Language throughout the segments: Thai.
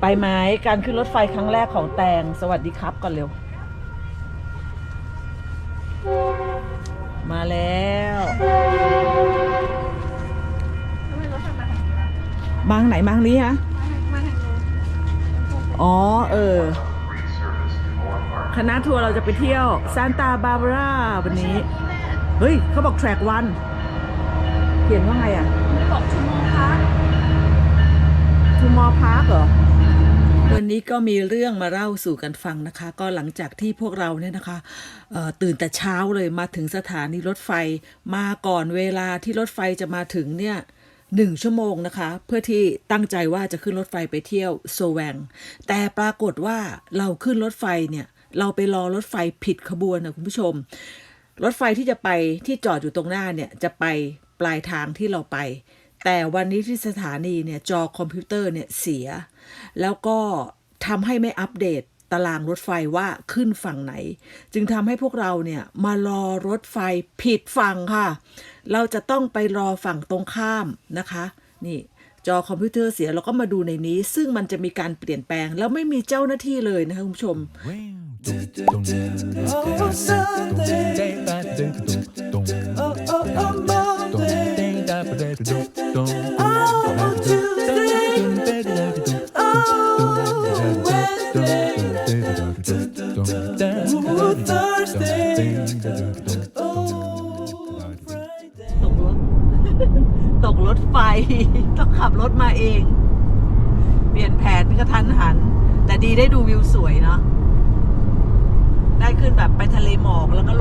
ไปไหมการขึ้นรถไฟครั้งแรกของแตงสวัสดีครับก่อนเร็ว มาแล้วทำไมรถไฟมาทางนี้ล่ะมาทางไหนมาทางนี้ฮะมาทางนู้นอ๋อ เออ คณะทัวร์เราจะไปเที่ยวซานตาบาบาราวันนี้ เฮ้ย เขาบอกแทร็กวัน เขียนว่าไงอะ บอกชั่วโมงพักทูมอพาร์คเหรอ วันนี้ก็มีเรื่องมาเล่าสู่กันฟังนะคะ ก็หลังจากที่พวกเราเนี่ยนะคะตื่นแต่เช้าเลยมาถึงสถานีรถไฟมาก่อนเวลาที่รถไฟจะมาถึงเนี่ยหนึ่งชั่วโมงนะคะ เพื่อที่ตั้งใจว่าจะขึ้นรถไฟไปเที่ยวโซแวง แต่ปรากฏว่าเราขึ้นรถไฟเนี่ย เราไปรอรถไฟผิดขบวนนะคุณผู้ชม รถไฟที่จะไปที่จอดอยู่ตรงหน้าเนี่ย จะไปปลายทางที่เราไป แต่วันนี้ที่สถานีเนี่ยจอคอมพิวเตอร์เนี่ยเสีย แล้วก็ทำให้ไม่อัปเดตตารางรถไฟว่าขึ้นฝั่งไหน จึงทำให้พวกเราเนี่ยมารอรถไฟผิดฝั่งค่ะ เราจะต้องไปรอฝั่งตรงข้ามนะคะ นี่จอคอมพิวเตอร์เสียเราก็มาดูในนี้ ซึ่งมันจะมีการเปลี่ยนแปลง แล้วไม่มีเจ้าหน้าที่เลยนะคะคุณผู้ชม ตกรถ ตกรถไฟ ต้องขับรถมาเอง เปลี่ยนแผนกระทันหัน แต่ดีได้ดูวิวสวยเนาะ ได้ขึ้นแบบไปทะเลหมอกแล้วก็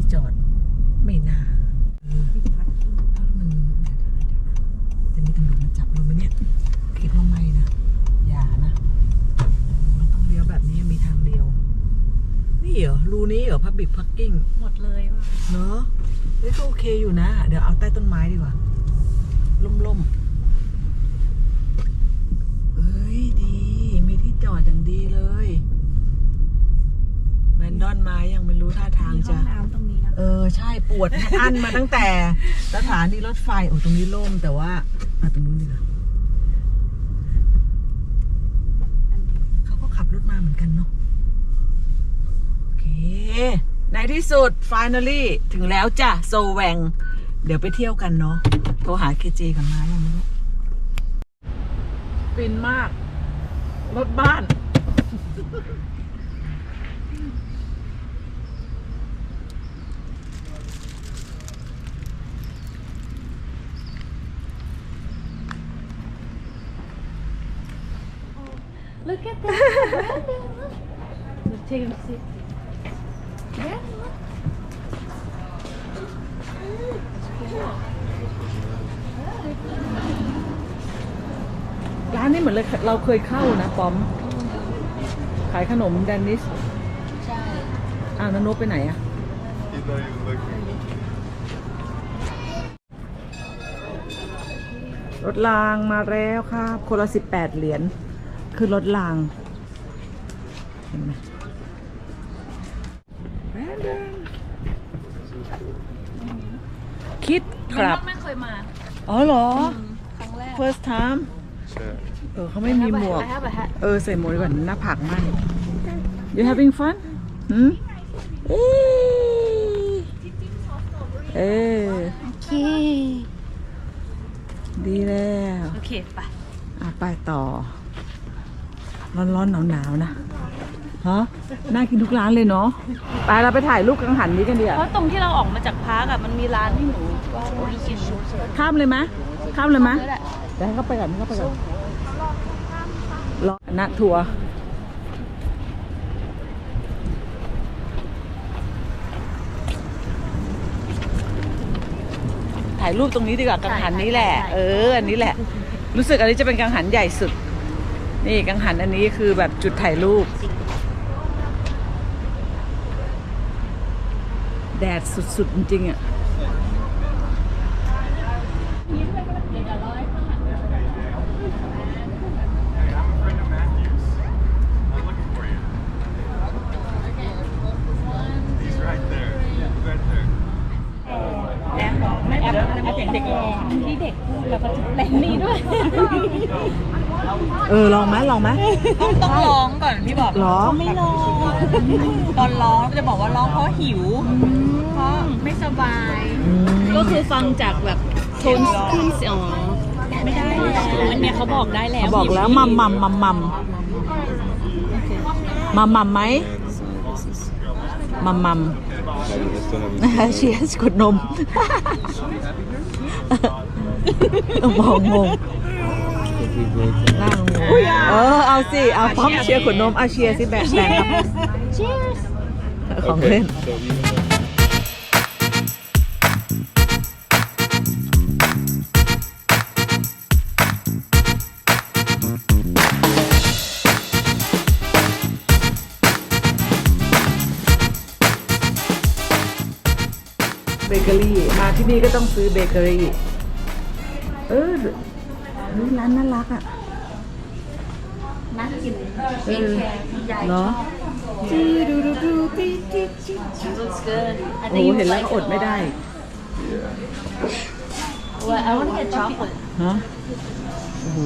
ที่จอดไม่น่าเออแล้วมันเดี๋ยวๆๆจะมีตำรวจมาจับเราไหมเนี่ยคิดว่าไม่นะ อย่านะ มันต้องเลี้ยวแบบนี้มีทางเดียว นี่เหรอ รูนี้เหรอพับบิกพักกิ้ง หมดเลยว่ะเนอะเฮ้ยก็โอเคอยู่นะ เดี๋ยวเอาใต้ต้นไม้ดีกว่า ล่มๆเอ้ยดี มีที่จอดอย่างดีเลย ดอนไมายังไม่รู้ท่าทางจะ น้ำตรงนี้นะเออใช่ปวดอั้นมาตั้งแต่สถานีรถไฟโอ้ตรงนี้โล่งแต่ว่าอะตรงนู้นดีกว่าเขาก็ขับรถมาเหมือนกันเนาะโอเค ในที่สุด finally ถึงแล้วจ้ะโซแวง เดี๋ยวไปเที่ยวกันเนาะโทรหาเคเจกันมายังไม่รู้ฟินมาก รถบ้าน Look at that Let's take a seat Yeah ร้านนี้เหมือนเลยเราเคยเข้านะป้อม ขายขนมแดนนิส ใช่ อ้าวนันนบไปไหนอะรถรางมาแล้วครับ คนละสิบแปดเหรียญ คือรถราง เห็นไหมแบรนดอนคิดครับไม่เคยมาอ๋อเหรอครั้งแรก first time เออเขาไม่มีหมวก I have a hat เออ ใส่หมวกดีกว่าหน้าผากไหม you having fun หืมเอ้ยเออโอเค ดีแล้ว โอเค ไป อะไปต่อ ร้อนๆหนาวๆนะฮะน่ากินทุกร้านเลยเนาะไปเราไปถ่ายรูปกังหันนี้กันดีเพอะราะตรงที่เราออกมาจากพาร์กอะมันมีร้านให้หนูว่าไปกินข้ามเลยไหมข้ามเลยไหมก็ได้เดี๋ยวให้เขาไปก่อนให้เขาไปก่อนรอคณะทัวร์ถ่ายรูปตรงนี้ดีกว่ากังหันนี้แหละใช่เอออันนี้แหละ รู้สึกอันนี้จะเป็นกังหันใหญ่สุด นี่กังหันอันนี้คือแบบจุดถ่ายรูป แดดสุดๆ จริงๆอะแอปแอปแอปเสียงเด็กร้องที่เด็กพูดแล้วก็จะแรงนี้ด้วย เออลองไหมลองไหมต้องต้องร้องก่อนพี่บอกหรอไม่ร้องตอนร้องจะบอกว่าร้องเพราะหิวเพราะไม่สบาย ก็คือฟังจากแบบโทนขึ้นเสียงไม่ได้อันเนี้ยเขาบอกได้แล้วบอกแล้วมัมมัมมัมมัมมัมมัมไหมมัมมัมเชียร์กดนมมองงงนั่งงง เออเอาสิเอาพร้อมเชียร์ขวดนมเอาเชียร์สิแบ่งแบ่งครับของเล่น So you เบเกอรี่ มาที่นี่ก็ต้องซื้อเบเกอรี่ เออ เฮ้ยร้านน่ารักอะน่ากินเออเหรอ looks good I โอ้ think you เห็น would แล้ว like ก็อดไม่ได้ well I want to get chocolate ฮะโอ้โห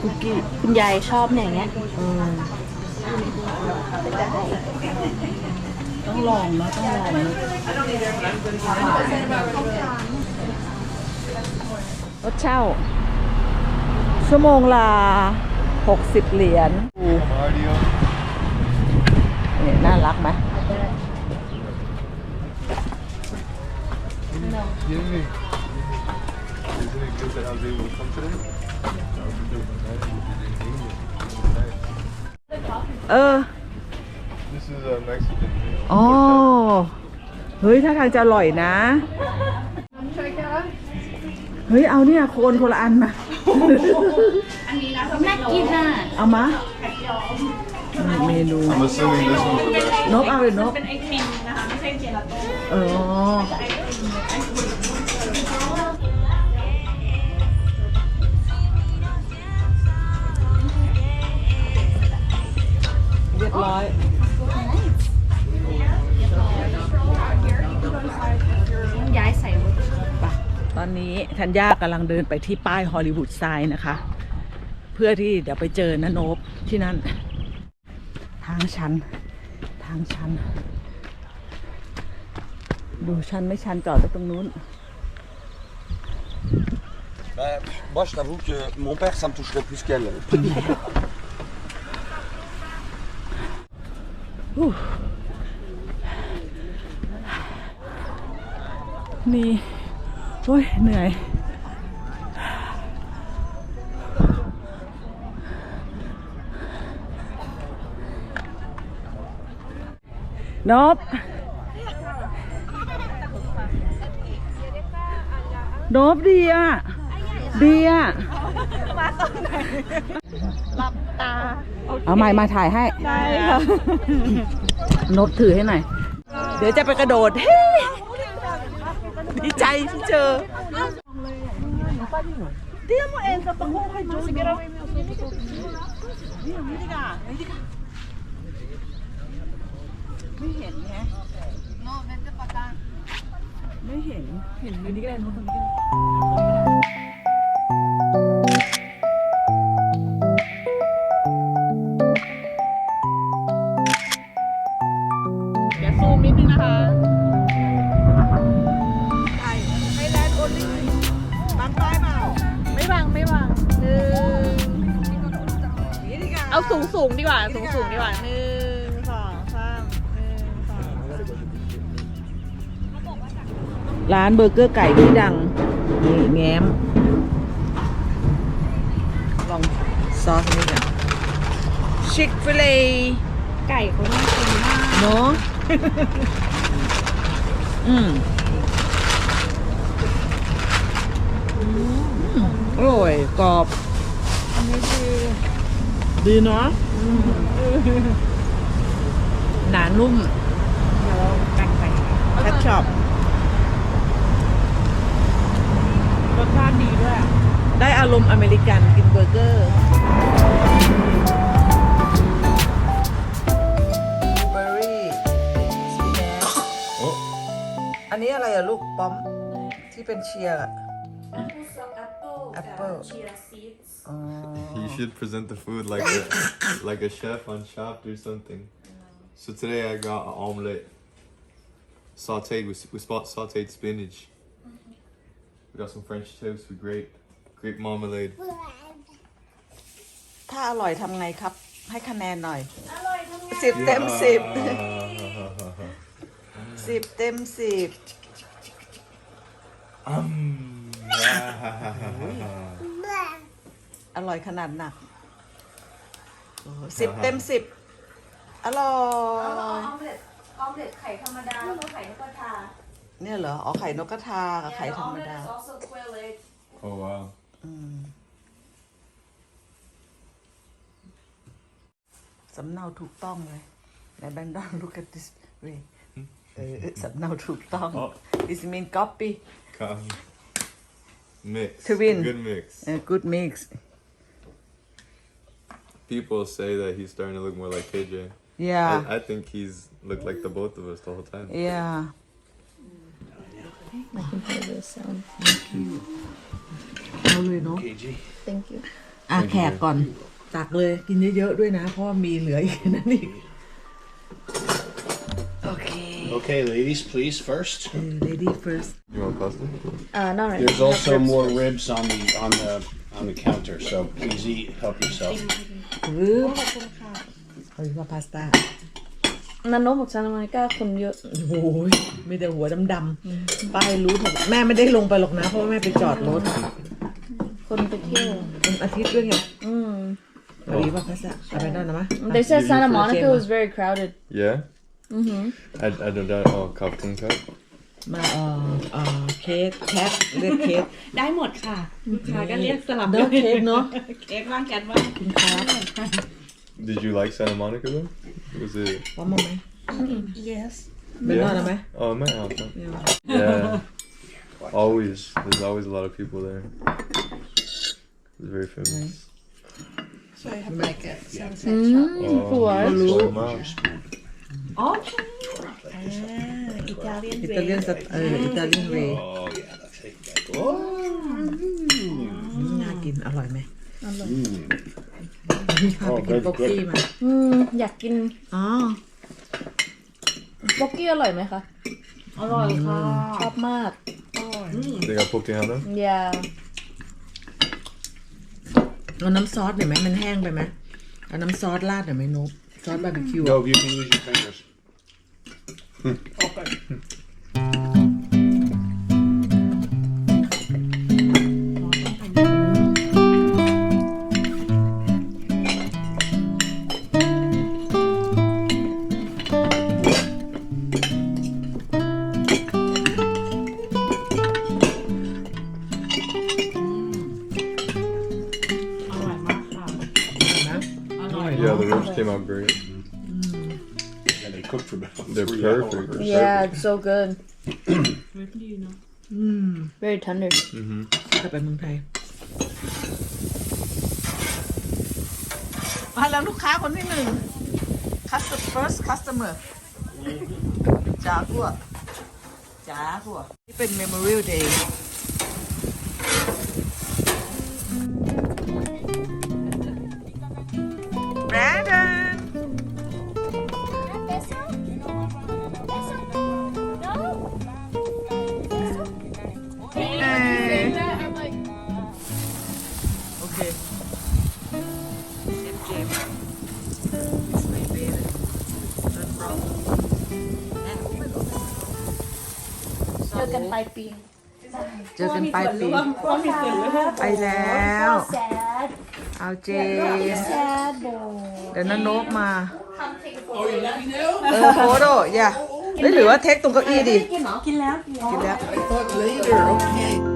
คุกกี้คุณยายชอบเนี่ยอย่างเงี้ยเออต้องลองนะต้องลองนะรถเช่า ชั่วโมงละ60 เหรียญ cardio. นี่น่ารักไหม Yeah. Isn't it good that I was able to come today? I was doing my night in English. เออ This is a Mexican meal. อ๋อ เฮ้ย ถ้าทางจะอร่อยนะ เฮ้ย เอาเนี่ย โคนคนละอันมาน่ากินอะเอามาเมนู I'm assuming this one's the best. นกเอาเลยนกเป็นไอติมนะคะ ไม่ใช่เจลาโต้เออเรียบร้อยย้ อนนี้ธัญญากำลังเดินไปที่ป้ายฮอลลีวูดไซน์นะคะ เพื่อที่เดี๋ยวไปเจอนะโนบที่นั่น ทางชัน ทางชัน ดูชันไม่ชันจอดไว้ตรงนู้น Bah, moi, je t'avoue que mon père, ça me toucherait plus qu'elle. นี่ โอ้ยเหนื่อย นบนบดีอะ ดีอะเอาไม้มาถ่ายให้ ได้ค่ะนบถือให้หน่อย เดี๋ยวจะไปกระโดดดีใจ ที่เจอไม่เห็นแฮะไม่เห็น เห็นอยู่นี่ก็ได้นู้นตรงนี้ก็ได้ เอาสูงสูงดีกว่า สูงสูงดีกว่าหนึ่งสองสามหนึ่งสองร้านเบอร์เกอร์ไก่ที่ดัง นี่แง้ม ลองซอสนี่กันชิคฟิเลไก่เขาน่ากินมากเนาะอืมกรอบ ดีเนาะหนานุ่มแล้วกันไปแคทช็อปรสชาติดีด้วย ได้อารมณ์อเมริกันกินเบอร์เกอร์เบอร์รี่สีแดงอันนี้อะไรอะลูก ป๊อม ที่เป็นเชียร์อะ แอปเปิล You should present the food like a like a chef on Chopped or something. So today I got an omelet, sautéed with with spot sautéed spinach. We got some French toast with grape, grape marmalade. ถ้าอร่อยทำไงครับ ให้คะแนนหน่อย สิบเต็มสิบ สิบเต็มสิบ อร่อยขนาดหนักโอ้โหสิบเต็มสิบอร่อยออมเล็ตออมเล็ตไข่ธรรมดาแล้วก็ไข่นกกระทาเนี่ยเหรออ๋อไข่นกกระทากับไข่ธรรมดา also quail egg Oh wow. สำเนาถูกต้องเลยไหนแบนดอน look at this way เออสำเนาถูกต้องอ๋อ this mean copy Come. Mix. Twin. Good mix. a good mix People say that he's starting to look more like KJ. yeah I, I think he's looked like the both of us the whole time. yeah เอาเลยเนาะ thank you อ่ะแขกก่อน ตักเลยกินเยอะๆด้วยนะ เพราะว่ามีเหลืออีกนั่นอีก โอเค Okay, ladies, please first. เออ lady first You want pasta? uh not right There's also more ribs on the on the on the counter, so please eat. Help yourself. หรือเอาอีกว่าพาสต้า นันโนบอกซานมาริกาคนเยอะ โอ้ยมีแต่หัวดำๆป้ายรู้ถูกแม่ไม่ได้ลงไปหรอกนะ เพราะว่าแม่ไปจอดรถ คนไปเที่ยว วันอาทิตย์ด้วยไง อืม เอาอีกว่าพาสต้าเอาไปนั่นนะมะ they said You- you Santa feel Monica shame, was very crowded Yeah. Mm-hmm. I, I don't know. Oh, Captain Cup. มาเอ่อเอ่อเค้กแคทเรียกเค้ก ได้หมดค่ะลูกค้าก็เรียกสลับ เนอะเค้กเนอะ เค้กบ้างแกนบ้าง คุณครับ Did you like Santa Monica though? Was it? พร้อมมาไหม yes เป็นนอนไหม Oh, my house. huh? Yeah. always. There's always a lot of people there. It's very famous. so I have like a sunset อืม Oh, สวย oh, wow. อิตาเลียนอิตาเลียนสไตล์เอออิตาเลียนเวย์ Oh yeah, that's it. Oh. น่ากินอร่อยไหม Mm. นี่พาไปกิน Oh, โป๊ก good, กี้ good. มาอืมอยากกินอ๋อบ็อกกี้อร่อยไหมคะ อร่อยค่ะชอบมาก They got Pokémon. อย่าเอาน้ำซอสหน่อยไหมมันแห้งไปไหมเอาน้ำซอสราดหน่อยไหมนุ๊ก ซอสบาร์บีคิว No, you can use your fingers. okay so good เว็บดีเนาะ very tender กลับไปเมืองไทยมาแล้วลูกค้าคนที่หนึ่ง customer first customer จ้ากัวจ้ากัวนี่เป็น memorial day ลายปีเจอกันปลายปีก็มีส่วนร่วมไปแล้ว sad เอาเจน sad โบเดี๋ยวนันนกมาเออโฟโต้ย่าเฮ้ยหรือว่าเทคตรงเก้าอี้ดิ กินเหรอกินแล้วกินแล้วแ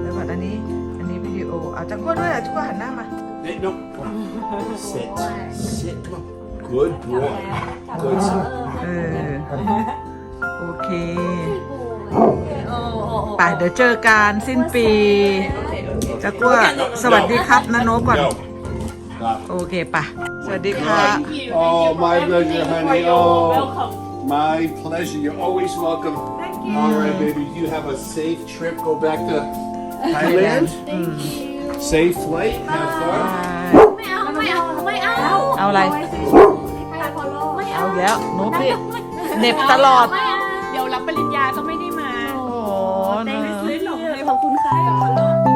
ล้วก่อนอันนี้ อันนี้วิดีโอ I เอาจักรวดด้วยอะจักรวดหันหน้ามา Hey, no. Sit. Sit. Come on. Good boy. Good son. เออโอเค ไปเดี๋ยวเจอกันสิ้นปีจักรวดสวัสดีครับนะโนบก่อน Go. Stop. โอเคปะสวัสดีค่ะ Oh, my pleasure, honey. Oh, my pleasure. You're always welcome. Thank you. All right, baby. You have a safe trip. Go back to Thailand. Safe flight. Have fun. ไม่เอาไม่เอาไม่เอาเอาอะไรไม่เอาเอาอีกแล้วโน้ตพี่เหน็บตลอด ขอบคุณค่ะ